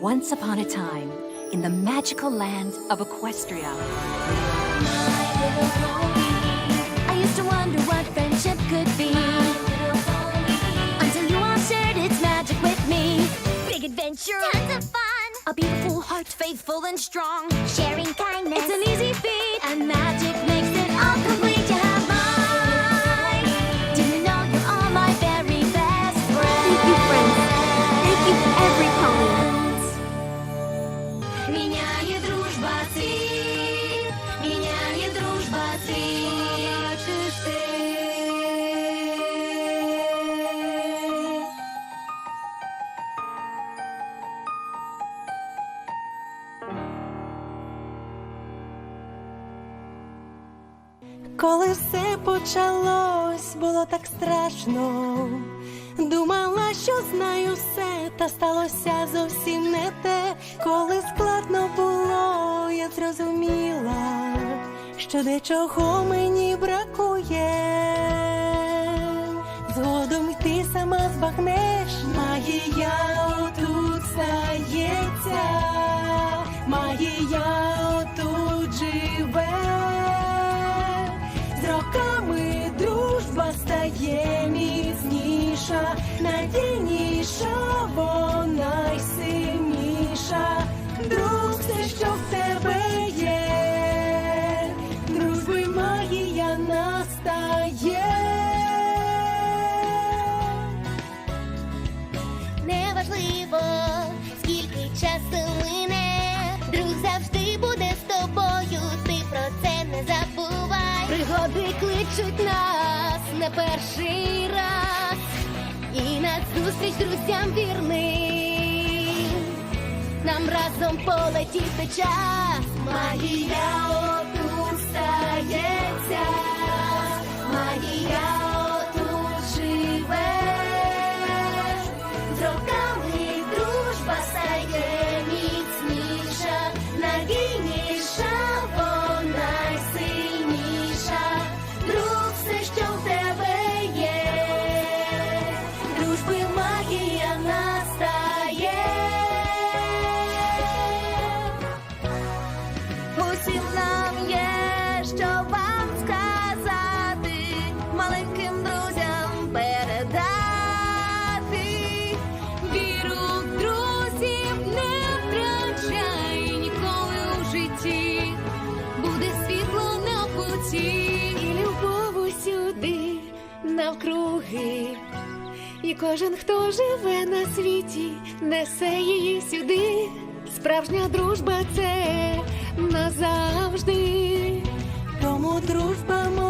Once upon a time, in the magical land of Equestria, I used to wonder what friendship could be. Until you all shared its magic with me. Big adventure, tons of fun. A beautiful heart, faithful and strong. Sharing kindness, it's an easy feat. And magic Коли все почалось, було так страшно. Думала, що знаю все, та сталося зовсім не те. Коли складно було, я зрозуміла, що дечого мені бракує. Згодом ти сама збагнеш, магія отут стається, магія отут міцніша, надійніша, вона й сильніша. Друг, все, що в тебе є, дружби магія настає. Неважливо, скільки часу мине, друг завжди буде з тобою, ти про це не забувай. Пригоди кличуть нас не перший раз, і на зустріч друзям вірний. Нам разом полетіти час, магія отут І кожен, хто живе на світі, несе її сюди. Справжня дружба це назавжди. Тому дружба у